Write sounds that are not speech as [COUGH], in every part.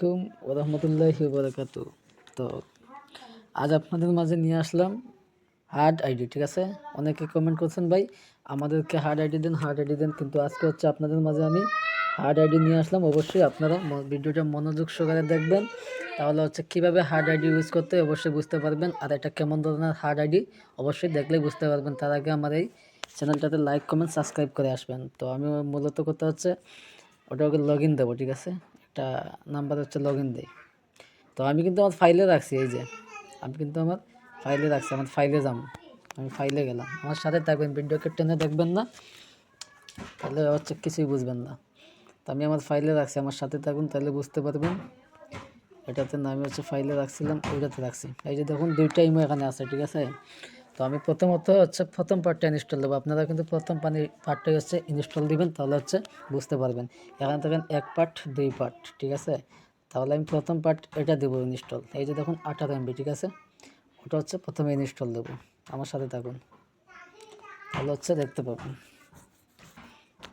আলাইকুম ওরহমতুল্লাহি বরকাত তো, আজ আপনাদের মাঝে নিয়ে আসলাম হার্ড আইডি ঠিক আছে? অনেকে কমেন্ট করছেন, ভাই, আমাদেরকে হার্ড আইডি দেন হার্ড আইডি দেন। কিন্তু আজকে হচ্ছে আপনাদের মাঝে আমি হার্ড আইডি নিয়ে আসলাম। অবশ্যই আপনারা ভিডিওটা মনোযোগ সহকারে দেখবেন। তাহলে হচ্ছে কীভাবে হার্ড আইডি ইউজ করতে অবশ্যই বুঝতে পারবেন। আর এটা কেমন ধরনের হার্ড আইডি অবশ্যই দেখলে বুঝতে পারবেন। তার আগে আমার এই চ্যানেলটাতে লাইক কমেন্ট সাবস্ক্রাইব করে আসবেন। তো আমি মূলত করতে হচ্ছে ওটা ওকে লগ ইন দেবো, ঠিক আছে? একটা নাম্বার হচ্ছে লগ ইন দেই। তো আমি কিন্তু আমার ফাইলে রাখছি, এই যে। আমি কিন্তু আমার ফাইলে রাখছি, আমার ফাইলে যাব। আমি ফাইলে গেলাম। আমার সাথে থাকবেন ভিডিওকে টেনে দেখবেন না। তাহলে হচ্ছে কিছুই বুঝবেন না। তো আমি আমার ফাইলে রাখছি, আমার সাথে থাকুন তাহলে বুঝতে পারবেন। এটাতে না আমি হচ্ছে ফাইলে রাখছিলাম, ওইটাতে রাখছি। এই যে দেখুন, দুইটা ইমো এখানে আছে, ঠিক আছে? তো আমি প্রথমত হচ্ছে প্রথম পার্টটা ইনস্টল দেবো। আপনারা কিন্তু প্রথম পানি পার্টটাই হচ্ছে ইনস্টল দিবেন, তাহলে হচ্ছে বুঝতে পারবেন। এখানে থাকেন এক পার্ট দুই পার্ট ঠিক আছে? তাহলে আমি প্রথম পার্ট এটা দেবো ইনস্টল এই যে দেখুন, আঠারো এমবি ঠিক আছে? ওটা হচ্ছে প্রথমে ইনস্টল দেবো। আমার সাথে থাকুন। তাহলে হচ্ছে দেখতে পাবেন।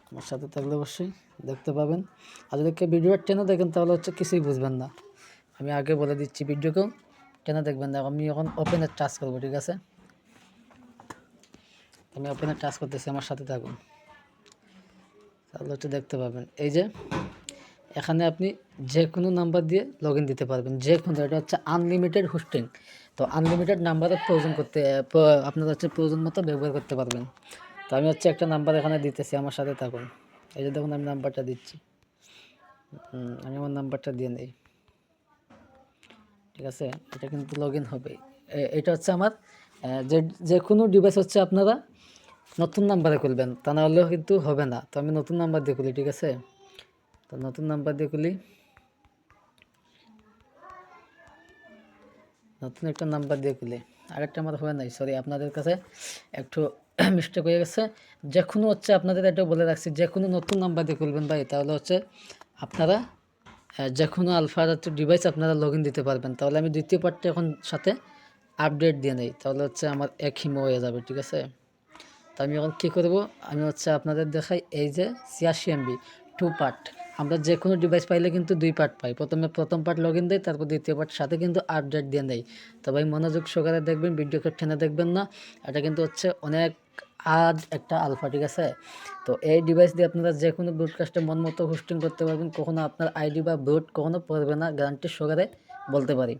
আমার সাথে থাকলে অবশ্যই দেখতে পাবেন। আর যদি কেউ ভিডিওটা টেনে দেখেন, তাহলে হচ্ছে কিছুই বুঝবেন না। আমি আগে বলে দিচ্ছি ভিডিওকেও টেনে দেখবেন না। আমি এখন ওপেনের টাচ করব, ঠিক আছে? আমি ওপেনের টাচ করতেছি, আমার সাথে থাকুন। তাহলে দেখতে পাবেন। এই যে, এখানে আপনি যে কোনো নাম্বার দিয়ে লগ দিতে পারবেন। যে কোনো এটা হচ্ছে আনলিমিটেড হোস্টিং তো আনলিমিটেড নাম্বারের প্রয়োজন করতে আপনারা হচ্ছে প্রয়োজন মতো ব্যবহার করতে পারবেন। তো আমি হচ্ছে একটা নাম্বার এখানে দিতেছি, আমার সাথে থাকুন। এই যে দেখুন, আমি নাম্বারটা দিচ্ছি। আমি আমার নাম্বারটা দিয়ে নেই। ঠিক আছে? এটা কিন্তু লগ হবে এটা হচ্ছে আমার যে যে কোনো ডিভাইস হচ্ছে আপনারা নতুন নাম্বারে খুলবেন, তা না হলেও কিন্তু হবে না। তো আমি নতুন নাম্বার দিয়ে খুলি, ঠিক আছে? তো নতুন নাম্বার দিয়ে খুলি। নতুন একটা নাম্বার দিয়ে খুলি। আরেকটা আমার হয় নাই সরি আপনাদের কাছে একটু [CLEARS THROAT] মিস্টেক হয়ে গেছে। যে কোনো হচ্ছে আপনাদের এটা বলে রাখছি যে কোনো নতুন নাম্বার দিয়ে খুলবেন ভাই, তাহলে হচ্ছে আপনারা যে কোনো আলফা ডিভাইস আপনারা লগ দিতে পারবেন। তাহলে আমি দ্বিতীয় পার্টটা এখন সাথে আপডেট দিয়ে নেই, তাহলে হচ্ছে আমার এক হিমো হয়ে যাবে, ঠিক আছে? তো আমি এখন কী করব? আমি হচ্ছে আপনাদের দেখাই এই যে ছিয়াশি এমবি টু পার্ট আমরা যে কোনো ডিভাইস পাইলে কিন্তু দুই পার্ট পাই। প্রথমে প্রথম পার্ট লগ ইন দেয় তারপর দ্বিতীয় পার্ট সাথে কিন্তু আপডেট দিয়ে দেয় তো ভাই মনোযোগ সহকারে দেখবেন ভিডিওকে টেনে দেখবেন না। এটা কিন্তু হচ্ছে অনেক আজ একটা আলফা ঠিক আছে? তো এই ডিভাইস দিয়ে আপনারা যে কোনো ব্রডকাস্টে মন মতো হোস্টিং করতে পারবেন। কখনো আপনার আইডি বা ব্রড কখনো পড়বে না গ্যারান্টি সহকারে বলতে পারি।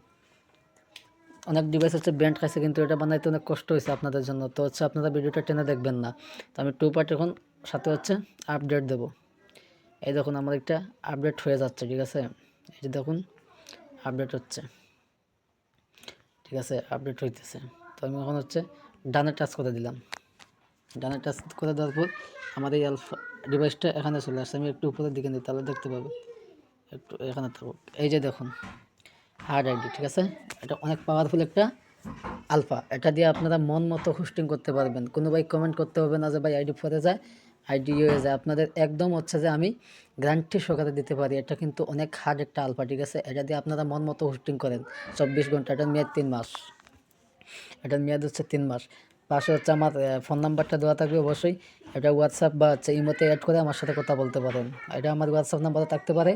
অনেক ডিভাইস হচ্ছে ব্যান্ড খাইছে, কিন্তু এটা বানাইতে অনেক কষ্ট হয়েছে আপনাদের জন্য। তো হচ্ছে আপনারা ভিডিওটা টেনে দেখবেন না। তো আমি টু পার্ট এখন সাথে হচ্ছে আপডেট দেব। এই দেখুন আমার একটা আপডেট হয়ে যাচ্ছে, ঠিক আছে? এই যে দেখুন আপডেট হচ্ছে। ঠিক আছে আপডেট হইতেছে। তো আমি এখন হচ্ছে ডানে টাচ করে দিলাম। ডানে টাচ করে দেওয়ার পর আমার এই ডিভাইসটা এখানে চলে আসছে। আমি একটু উপরের দিকে নিই, তাহলে দেখতে পাবো। একটু এখানে থাকুক। এই যে দেখুন হার্ড আইডি, ঠিক আছে? এটা অনেক পাওয়ারফুল একটা আলফা এটা দিয়ে আপনারা মন মতো হোস্টিং করতে পারবেন। কোনো ভাই কমেন্ট করতে হবে না যে ভাই আইডি ফোরে যায়, আইডি হয়ে যায়। আপনাদের একদম হচ্ছে যে আমি গ্রান্টি সহকারে দিতে পারি। এটা কিন্তু অনেক হার্ড একটা আলফা ঠিক আছে? এটা দিয়ে আপনারা মন মতো হোস্টিং করেন। চব্বিশ ঘণ্টা, এটা মেয়াদ তিন মাস। এটার মেয়াদ হচ্ছে তিন মাস। পাশে হচ্ছে আমার ফোন নাম্বারটা দেওয়া থাকবে অবশ্যই। এটা হোয়াটসঅ্যাপ বা হচ্ছে ইমোতে অ্যাড করে আমার সাথে কথা বলতে পারেন। এটা আমার হোয়াটসঅ্যাপ নাম্বারও থাকতে পারে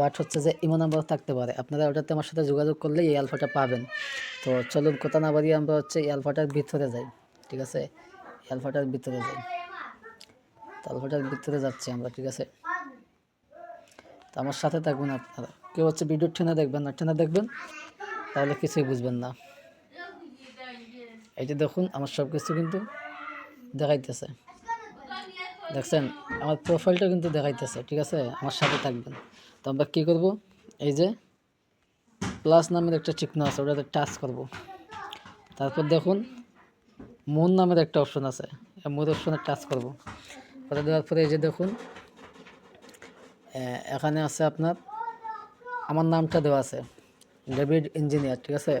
বাট হচ্ছে যে ইমো নাম্বারও থাকতে পারে। আপনারা ওটাতে আমার সাথে যোগাযোগ করলে এই আলফাটা পাবেন। তো চলুন কথা না বাড়িয়ে আমরা হচ্ছে এই আলফাটার ভিতরে যাই, ঠিক আছে? আলফাটার ভিতরে যাই। আলফাটার ভিতরে যাচ্ছি আমরা, ঠিক আছে? তো আমার সাথে থাকবেন আপনারা। কেউ হচ্ছে ভিডিও টেনে দেখবেন না, টেনে দেখবেন, তাহলে কিছুই বুঝবেন না। এই যে দেখুন, আমার সব কিছু কিন্তু দেখাইতেছে। দেখছেন? আমার প্রোফাইলটা কিন্তু দেখাইতেছে, ঠিক আছে? আমার সাথে থাকবেন। তো আমরা কী করব? এই যে প্লাস নামের একটা চিহ্ন আছে, ওটাতে টাচ করব। তারপর দেখুন মন নামের একটা অপশন আছে মন অপশনে টাচ করব। ওটা দেওয়ার পরে এই যে দেখুন এখানে আছে আপনার, আমার নামটা দেওয়া আছে ডেভিড ইঞ্জিনিয়ার ঠিক আছে?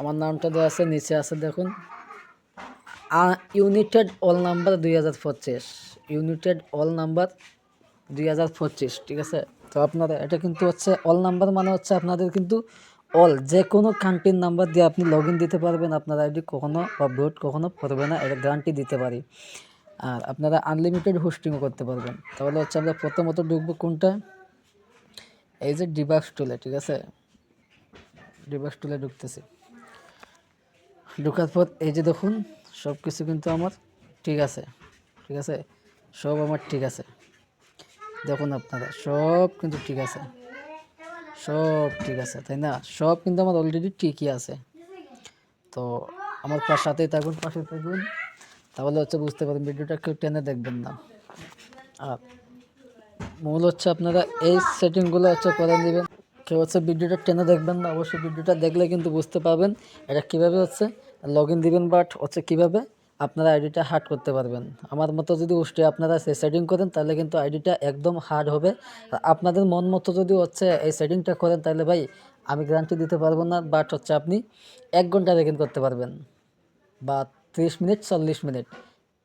আমার নামটা দেওয়া আছে, নিচে আছে দেখুন ইউনিটেড অল নাম্বার দুই হাজার পঁচিশ। ইউনিটেড অল নাম্বার দুই হাজার পঁচিশ, ঠিক আছে? তো আপনারা, এটা কিন্তু হচ্ছে, অল নাম্বার মানে হচ্ছে আপনাদের কিন্তু অল, যে কোনো কান্ট্রির নাম্বার দিয়ে আপনি লগ দিতে পারবেন, আপনার আইডি কখনো বা ভোট কখনো পড়বে না, এটা গ্যারান্টি দিতে পারি। আর আপনারা আনলিমিটেড হোস্টিংও করতে পারবেন। তাহলে হচ্ছে আমরা প্রথমত ঢুকবো কোনটা? এই যে ডিবাক্স টুলে ঠিক আছে? ডিবাক্স টুলে ঢুকতেছি। ঢোকার পর এই যে দেখুন সব কিছু কিন্তু আমার ঠিক আছে ঠিক আছে? সব আমার ঠিক আছে। দেখুন আপনারা, সব কিন্তু ঠিক আছে। সব ঠিক আছে, তাই না? সব কিন্তু আমার অলরেডি ঠিকই আছে। তো আমার পাশ সাথেই থাকুন, পাশে থাকুন। তাহলে হচ্ছে বুঝতে পারবেন, ভিডিওটা কেউ টেনে দেখবেন না। আর মূল হচ্ছে আপনারা এই সেটিংগুলো হচ্ছে করে নেবেন। কেউ হচ্ছে ভিডিওটা টেনে দেখবেন না, অবশ্যই ভিডিওটা দেখলে কিন্তু বুঝতে পারবেন এটা কীভাবে হচ্ছে। লগ ইন দিবেন বাট হচ্ছে কীভাবে? আপনারা আইডিটা হার্ড করতে পারবেন। আমার মতো যদি উষ্টে আপনারা সে সেটিং করেন, তাহলে কিন্তু আইডিটা একদম হার্ড হবে। আপনাদের মন মতো যদি হচ্ছে এই সেটিংটা করেন, তাহলে ভাই আমি গ্যারান্টি দিতে পারব না বাট হচ্ছে আপনি এক ঘণ্টা রেকেন করতে পারবেন। বা তিরিশ মিনিট, চল্লিশ মিনিট।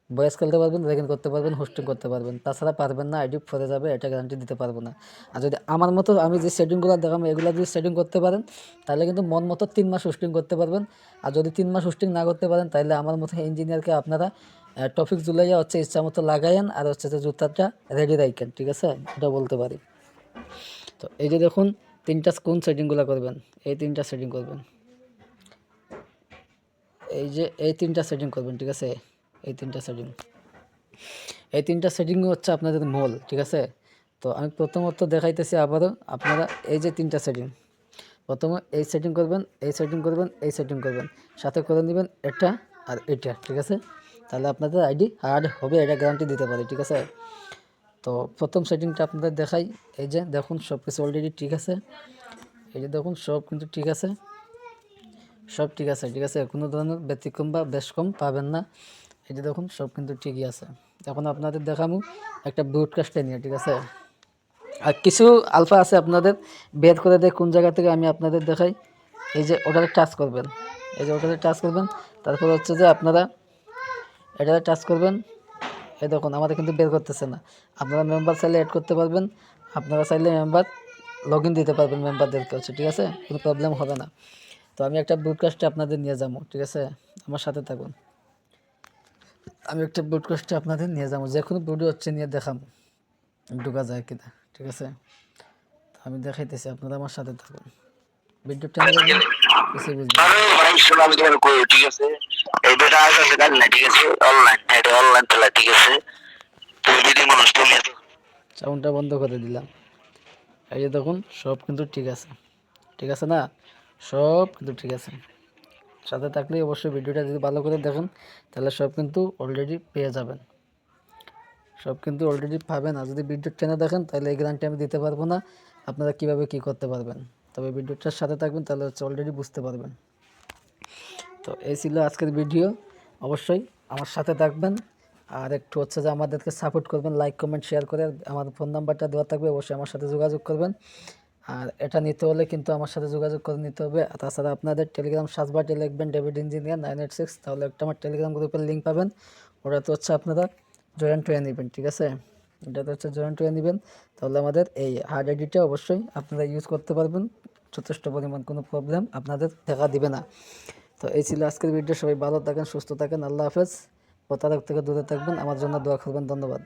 বয়স খেলতে পারবেন রেগেন করতে পারবেন হোস্টিং করতে পারবেন। তাছাড়া পারবেন না আইডি ফরে যাবে, এটা গ্যারান্টি দিতে পারব না। আর যদি আমার মতো আমি যে সেটিংগুলো দেখাম, এগুলো যদি সেটিং করতে পারেন, তাহলে কিন্তু মন মতো তিন মাস হোস্টিং করতে পারবেন। আর যদি তিন মাস হোস্টিং না করতে পারেন, তাহলে আমার মতো ইঞ্জিনিয়ারকে আপনারা টপিক জুলাইয়া হচ্ছে ইচ্ছা মতো লাগাইয়েন, আর হচ্ছে যে জুতাটা রেডি রাখেন ঠিক আছে? এটা বলতে পারি। তো এই যে দেখুন, তিনটা কোন সেটিংগুলো করবেন? এই তিনটা সেটিং করবেন। এই যে এই তিনটা সেটিং করবেন, ঠিক আছে? এই তিনটা সেটিং এই তিনটা সেটিং হচ্ছে আপনাদের মূল ঠিক আছে? তো আমি প্রথমত দেখাইতেছি আবারও আপনারা এই যে তিনটা সেটিং প্রথমে এই সেটিং করবেন, এই সেটিং করবেন, এই সেটিং করবেন। সাথে করে নেবেন এটা আর এটা, ঠিক আছে? তাহলে আপনাদের আইডি হার্ড হবে এটা গ্যারান্টি দিতে পারি, ঠিক আছে? তো প্রথম সেটিংটা আপনাদের দেখাই। এই যে দেখুন সব কিছু অলরেডি ঠিক আছে। এই যে দেখুন, সব কিন্তু ঠিক আছে। সব ঠিক আছে ঠিক আছে? কোনো ধরনের ব্যতিক্রম বা বেশ কম পাবেন না। এই যে দেখুন, সব কিন্তু ঠিকই আছে। এখন আপনাদের দেখাবো একটা ব্রডকাস্টে নিয়ে, ঠিক আছে? আর কিছু আলফা আছে আপনাদের, বের করে দেয় কোন জায়গা থেকে আমি আপনাদের দেখাই। এই যে ওটাতে টাচ করবেন। এই যে ওটাতে টাচ করবেন। তারপর হচ্ছে যে আপনারা এটাতে টাচ করবেন। এই দেখুন, আমাদের কিন্তু বের করতেছে না। আপনারা মেম্বার চাইলে অ্যাড করতে পারবেন। আপনারা চাইলে মেম্বার লগ ইন দিতে পারবেন মেম্বারদেরকে হচ্ছে, ঠিক আছে? কোনো প্রবলেম হবে না। তো আমি একটা ব্রডকাস্টে আপনাদের নিয়ে যাব, ঠিক আছে? আমার সাথে থাকুন। আমি একটা ব্রডকাস্টে আপনাদের নিয়ে যাব। যে কোনো ভিডিও হচ্ছে নিয়ে দেখাবো। ঢোকা যায় কিনা ঠিক আছে? আমি দেখাইতেছি আপনারা আমার সাথে থাকুন। ভিডিও টেনে দেখবেন কিছু বুঝবেন আরে ভাই সালাম তোমার কই ঠিক আছে? এই বেটা আজ আছে কাল না ঠিক আছে? অনলাইন এটা অনলাইন তেলা ঠিক আছে? তুমি যদি মানুষ তুমি সাউন্ডটা বন্ধ করে দিলাম। এই যে দেখুন সব কিন্তু ঠিক আছে। ঠিক আছে না? সব কিন্তু ঠিক আছে। সাথে থাকলে অবশ্যই ভিডিওটা যদি ভালো করে দেখেন, তাহলে সব কিন্তু অলরেডি পেয়ে যাবেন। সব কিন্তু অলরেডি পাবেন। আর যদি ভিডিও টেনে দেখেন, তাহলে এই গ্যারান্টি আমি দিতে পারব না। আপনারা কীভাবে কি করতে পারবেন? তবে ভিডিওটার সাথে থাকবেন, তাহলে হচ্ছে অলরেডি বুঝতে পারবেন। তো এই ছিল আজকের ভিডিও। অবশ্যই আমার সাথে থাকবেন। আর একটু হচ্ছে যে আমাদেরকে সাপোর্ট করবেন লাইক কমেন্ট শেয়ার করে আমার ফোন নাম্বারটা দেওয়া থাকবে। অবশ্যই আমার সাথে যোগাযোগ করবেন। আর এটা নিতে হলে কিন্তু আমার সাথে যোগাযোগ করে নিতে হবে। তাছাড়া আপনাদের টেলিগ্রাম সাজবাটে লিখবেন David engineer nine eight six তাহলে একটা আমার টেলিগ্রাম গ্রুপের লিঙ্ক পাবেন। ওটাতে হচ্ছে আপনারা জয়েন্ট হয়ে নেবেন, ঠিক আছে? এটাতে হচ্ছে জয়েন্ট হয়ে নেবেন। তাহলে আমাদের এই হার্ড আইডিটা অবশ্যই আপনারা ইউজ করতে পারবেন। যথেষ্ট পরিমাণ কোনো প্রবলেম আপনাদের দেখা দিবে না। তো এই ছিল আজকের ভিডিও সবাই ভালো থাকেন, সুস্থ থাকেন, আল্লাহ হাফেজ। প্রতারক থেকে দূরে থাকবেন, আমার জন্য দোয়া করবেন, ধন্যবাদ।